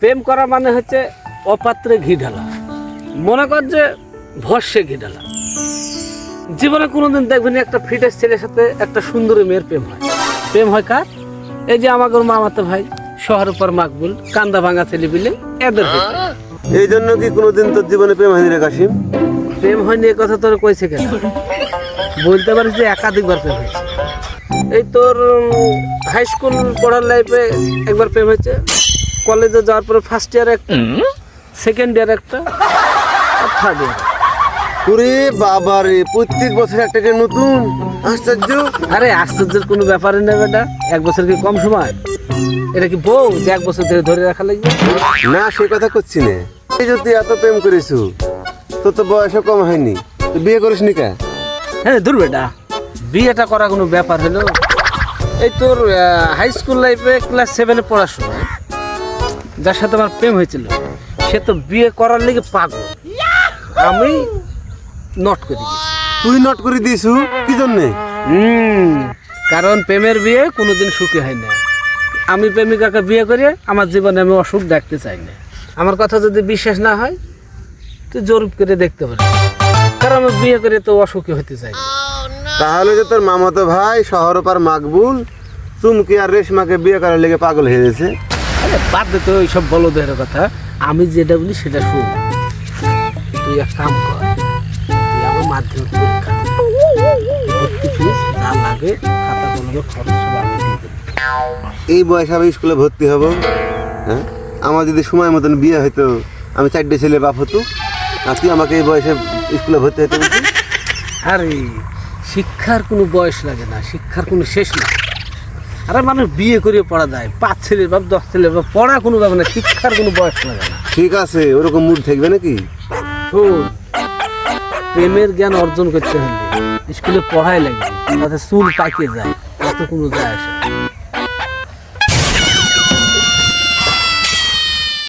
প্রেম করা মানে হচ্ছে অপাত্রে ঘি ঢালা। মনে কর যে ভস্যে ঘি ঢালা। জীবনে কোনোদিন দেখবেন একটা ফিটের ছেলের সাথে একটা সুন্দরী মেয়ের প্রেম হয়। প্রেম হয় কার? এই যে আমাদের মামাতো ভাই শহরের পর মাকবুল কান্দা ভাঙা ছেলে বিলে এদের এই জন্য কি কোনোদিন তোর জীবনে প্রেম হয়নি রে কাশিম? প্রেম হয়নি এ কথা তোর কইছে কেন? বলতে পারিস যে একাধিকবার প্রেম হয়েছে। এই তোর হাই স্কুল পড়ার লাইফে একবার প্রেম হয়েছে? কলেজে যাওয়ার পরে ফার্স্ট ইয়ার একটা সেকেন্ড ইয়ার একটা আর থার্ড ইয়ার ওরে বাবা রে প্রত্যেক বছর একটা করে নতুন। আশ্চর্য। আরে আশ্চর্যের কোনো ব্যাপারই নেই বেটা এক বছর কি কম সময়? এটা কি বউ যে এক বছর ধরে ধরে রাখা লাগবে? না সে কথা করছি না। এই যে তুই এত প্রেম করিস তোর তো বয়সও কম হয়নি। তুই বিয়ে করিস নি কা? হ্যাঁ দূর বেটা। বিয়েটা করা কোনো ব্যাপার হলো? এই তোর হাই স্কুল লাইফে ক্লাস সেভেনে সময় যার সাথে আমার প্রেম হয়েছিল সে তো বিয়ে করার লেগে পাগল। আমি নট করে দিয়েছি। তুই নট করে দিয়েছু? কি জন্যে? হুম কারণ প্রেমের বিয়ে কোনোদিন সুখী হয় না। আমি প্রেমিকাকে বিয়ে করে আমার জীবনে আমি অসুখ দেখতে চাই না। আমার কথা যদি বিশ্বাস না হয় তুই জরুর করে দেখতে পারিস। কারণ আমি বিয়ে করে তো অসুখী হতে চাই তাহলে যে তোর মামাতো ভাই শহর পার মাকবুল চুমকি আর রেশমাকে বিয়ে করার লেগে পাগল হয়ে গেছে। আরে বাদ দে তো ওইসব বলদের কথা। আমি যেটা বলি সেটা শুন। তুই এক কাম কর তুই আমার মাধ্যমিক পরীক্ষা ভর্তি ফিস যা লাগে খাতা খরচ সব আমি দিয়ে দেবো। এই বয়সে আমি স্কুলে ভর্তি হব হ্যাঁ? আমার যদি সময় মতন বিয়ে হতো আমি চারটে ছেলে বাপ হতো আর তুই আমাকে এই বয়সে স্কুলে ভর্তি হতে আরে শিক্ষার কোনো বয়স লাগে না শিক্ষার কোনো শেষ না আরে মানুষ বিয়ে করে পড়া যায় পাঁচ ছেলে বা দশ ছেলে বা পড়া কোনো ব্যাপার না শিক্ষার কোনো বয়স লাগে না। ঠিক আছে ওরকম মুড থাকবে নাকি? শোন প্রেমের জ্ঞান অর্জন করতে হলে স্কুলে পড়াই লাগবে তাতে চুল পাকিয়ে যায় তাতে কোনো যায় আসে না।